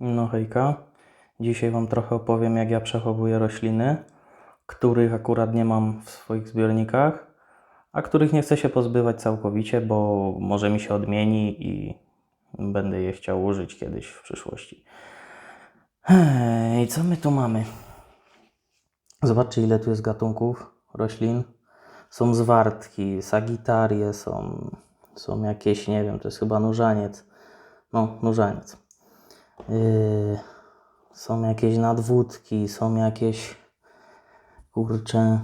No hejka. Dzisiaj Wam trochę opowiem, jak ja przechowuję rośliny, których akurat nie mam w swoich zbiornikach, a których nie chcę się pozbywać całkowicie, bo może mi się odmieni i będę je chciał użyć kiedyś w przyszłości. I co my tu mamy? Zobaczcie, ile tu jest gatunków roślin. Są zwartki, sagitarie, są, są jakieś, nie wiem, to jest chyba nurzaniec. No, nurzaniec. Są jakieś nadwódki, są jakieś kurcze.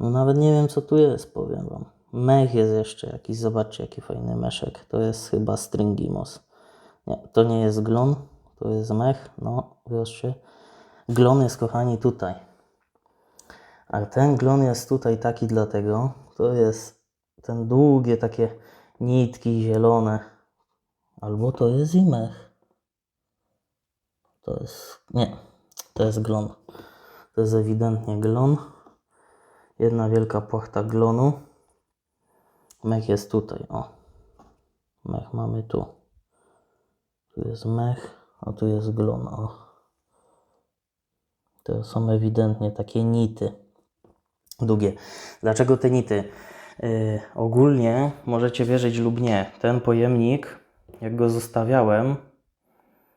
No nawet nie wiem co tu jest, powiem wam. Mech jest jeszcze jakiś, zobaczcie jaki fajny meszek. To jest chyba stringimos. Nie, to nie jest glon, to jest mech. No, zobaczcie. Glon jest kochani tutaj. A ten glon jest tutaj taki dlatego, to jest ten długie takie nitki zielone. Albo to jest i mech. To jest. Nie, to jest glon. To jest ewidentnie glon. Jedna wielka płachta glonu. Mech jest tutaj. O. Mech mamy tu. Tu jest mech, a tu jest glon. O. To są ewidentnie takie nity. Długie. Dlaczego te nity? Yy, ogólnie możecie wierzyć lub nie. Ten pojemnik, jak go zostawiałem,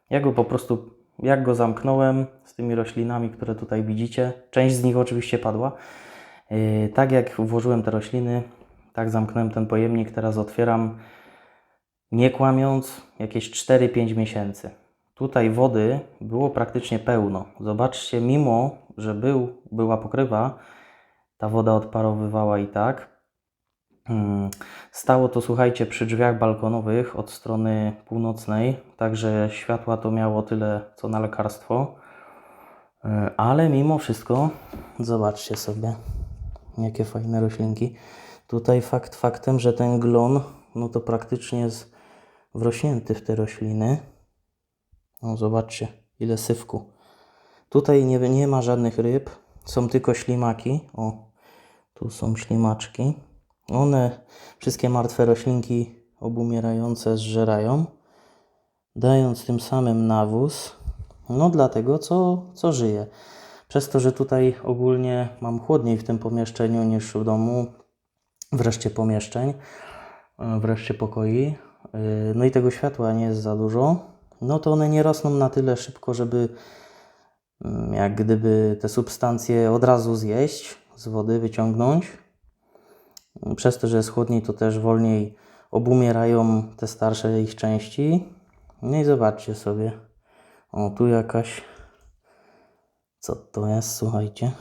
ja go po prostu, jak go zamknąłem z tymi roślinami, które tutaj widzicie, część z nich oczywiście padła. Yy, tak jak włożyłem te rośliny, tak zamknąłem ten pojemnik, teraz otwieram, nie kłamiąc, jakieś 4-5 miesięcy. Tutaj wody było praktycznie pełno. Zobaczcie, mimo że był, była pokrywa, ta woda odparowywała i tak. Stało to, słuchajcie, przy drzwiach balkonowych od strony północnej, także światła to miało tyle, co na lekarstwo. E, Ale mimo wszystko, zobaczcie sobie, jakie fajne roślinki. Tutaj fakt faktem, że ten glon, no to praktycznie jest wrośnięty w te rośliny. No zobaczcie, ile syfku. Tutaj nie, nie ma żadnych ryb, są tylko ślimaki. O, tu są ślimaczki. One wszystkie martwe roślinki obumierające zżerają, dając tym samym nawóz, no dlatego co, co żyje. Przez to, że tutaj ogólnie mam chłodniej w tym pomieszczeniu niż w domu, wreszcie pomieszczeń, e, wreszcie pokoi, e, no i tego światła nie jest za dużo, no to one nie rosną na tyle szybko, żeby mm, jak gdyby te substancje od razu zjeść, z wody wyciągnąć. Przez to, że jest chłodniej, to też wolniej obumierają te starsze ich części. No i zobaczcie sobie. O, tu jakaś. Co to jest? Słuchajcie.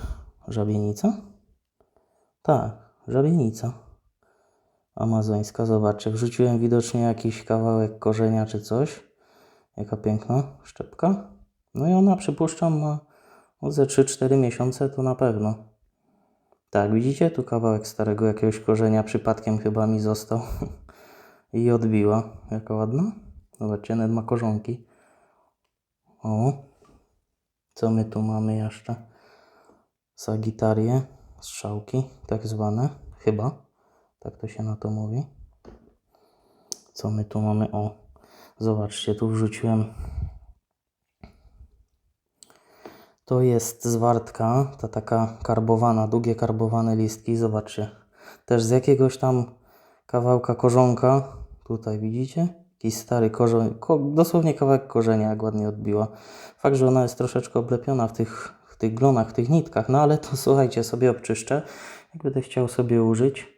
Żabienica? Tak, żabienica. Amazońska, zobaczcie. Wrzuciłem widocznie jakiś kawałek korzenia czy coś. Jaka piękna szczepka. No i ona, przypuszczam, ma ze 3-4 miesiące to na pewno. Tak, widzicie? Tu kawałek starego jakiegoś korzenia przypadkiem chyba mi został. I odbiła. Jaka ładna. Zobaczcie, nawet ma korzonki. O. Co my tu mamy jeszcze? Sagitarie. Strzałki, tak zwane. Chyba. Tak to się na to mówi. Co my tu mamy? O. Zobaczcie, tu wrzuciłem To jest zwartka, ta taka karbowana, długie karbowane listki. Zobaczcie. Też z jakiegoś tam kawałka korzonka. Tutaj widzicie? Jakiś stary korzeń, ko, dosłownie kawałek korzenia, jak ładnie odbiła. Fakt, że ona jest troszeczkę oblepiona w tych, w tych glonach, w tych nitkach, no ale to słuchajcie, sobie obczyszczę, jak będę chciał sobie użyć.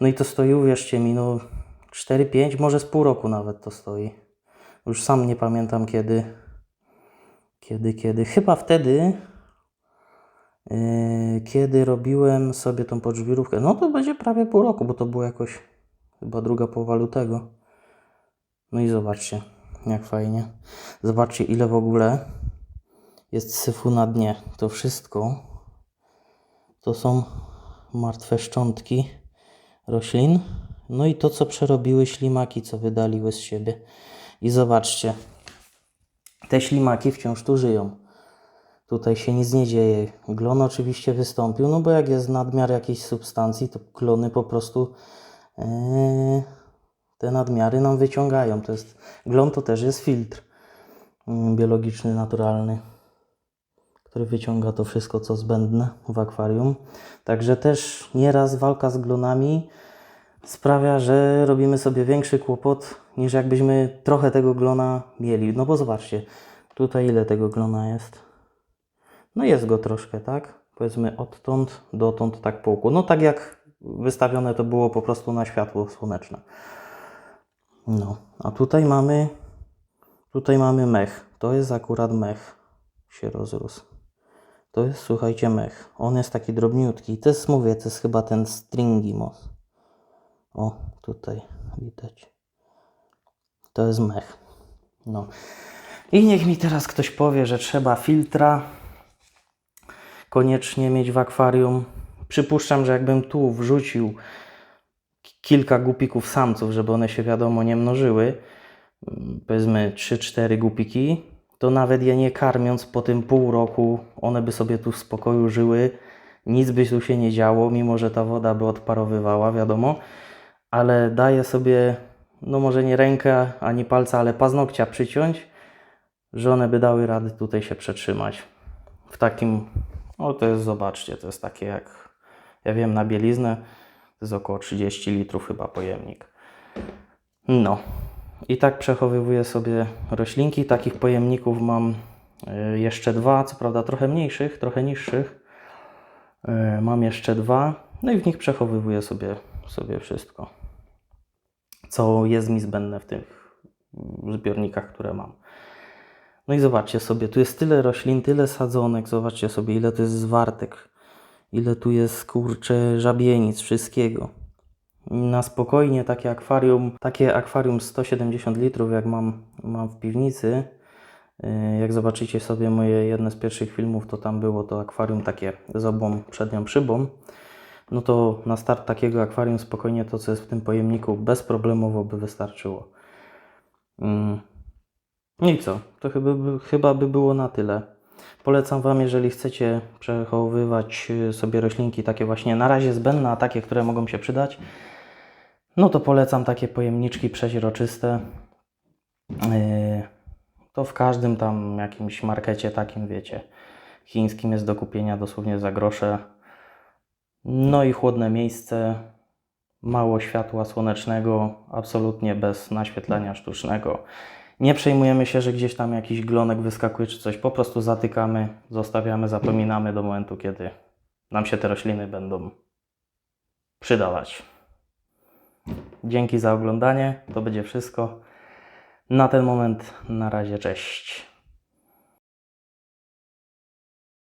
No i to stoi, uwierzcie mi, no 4-5, może z pół roku nawet to stoi. Już sam nie pamiętam kiedy, kiedy, kiedy? Chyba wtedy, yy, kiedy robiłem sobie tą podżwirówkę. No to będzie prawie pół roku, bo to było jakoś chyba druga połowa lutego. No i zobaczcie, jak fajnie. Zobaczcie, ile w ogóle jest syfu na dnie. To wszystko to są martwe szczątki roślin. No i to, co przerobiły ślimaki, co wydaliły z siebie. I zobaczcie, te ślimaki wciąż tu żyją. Tutaj się nic nie dzieje. Glon oczywiście wystąpił, no bo jak jest nadmiar jakiejś substancji, to klony po prostu e, te nadmiary nam wyciągają. To jest, glon to też jest filtr mm, biologiczny, naturalny, który wyciąga to wszystko, co zbędne w akwarium. Także też nieraz walka z glonami sprawia, że robimy sobie większy kłopot niż jakbyśmy trochę tego glona mieli. No bo zobaczcie, tutaj ile tego glona jest? No jest go troszkę, tak? Powiedzmy odtąd dotąd tak po łuku. No tak jak wystawione to było po prostu na światło słoneczne. No, a tutaj mamy tutaj mamy mech. To jest akurat mech się rozrósł. To jest, słuchajcie, mech. On jest taki drobniutki. To jest, mówię, to jest chyba ten stringy moss. O, tutaj widać. To jest mech. No. I niech mi teraz ktoś powie, że trzeba filtra koniecznie mieć w akwarium. Przypuszczam, że jakbym tu wrzucił ki- kilka gupików samców, żeby one się wiadomo nie mnożyły, mm, powiedzmy 3-4 gupiki, to nawet je nie karmiąc po tym pół roku, one by sobie tu w spokoju żyły, nic by tu się nie działo, mimo że ta woda by odparowywała, wiadomo, ale daje sobie, no może nie rękę ani palca, ale paznokcia przyciąć, że one by dały rady tutaj się przetrzymać. W takim, o to jest, zobaczcie, to jest takie jak, ja wiem, na bieliznę, to jest około 30 litrów chyba pojemnik. No. I tak przechowywuję sobie roślinki. Takich pojemników mam y, jeszcze dwa, co prawda trochę mniejszych, trochę niższych. Y, Mam jeszcze dwa, no i w nich przechowywuję sobie, sobie wszystko, co jest mi zbędne w tych zbiornikach, które mam. No i zobaczcie sobie, tu jest tyle roślin, tyle sadzonek, zobaczcie sobie ile to jest zwartek, ile tu jest kurcze żabienic, wszystkiego. Na spokojnie takie akwarium, takie akwarium 170 litrów jak mam, mam w piwnicy, yy, jak zobaczycie sobie moje jedne z pierwszych filmów, to tam było to akwarium takie z obą przednią szybą. No to na start takiego akwarium spokojnie to, co jest w tym pojemniku, bezproblemowo by wystarczyło. Mm. No i co? To chyba chyba by było na tyle. Polecam Wam, jeżeli chcecie przechowywać y, sobie roślinki takie właśnie na razie zbędne, a takie, które mogą się przydać, no to polecam takie pojemniczki przeźroczyste. Yy, To w każdym tam jakimś markecie takim, wiecie, chińskim jest do kupienia dosłownie za grosze. No i chłodne miejsce, mało światła słonecznego, absolutnie bez naświetlenia sztucznego. Nie przejmujemy się, że gdzieś tam jakiś glonek wyskakuje czy coś. Po prostu zatykamy, zostawiamy, zapominamy do momentu, kiedy nam się te rośliny będą przydawać. Dzięki za oglądanie. To będzie wszystko. Na ten moment na razie cześć.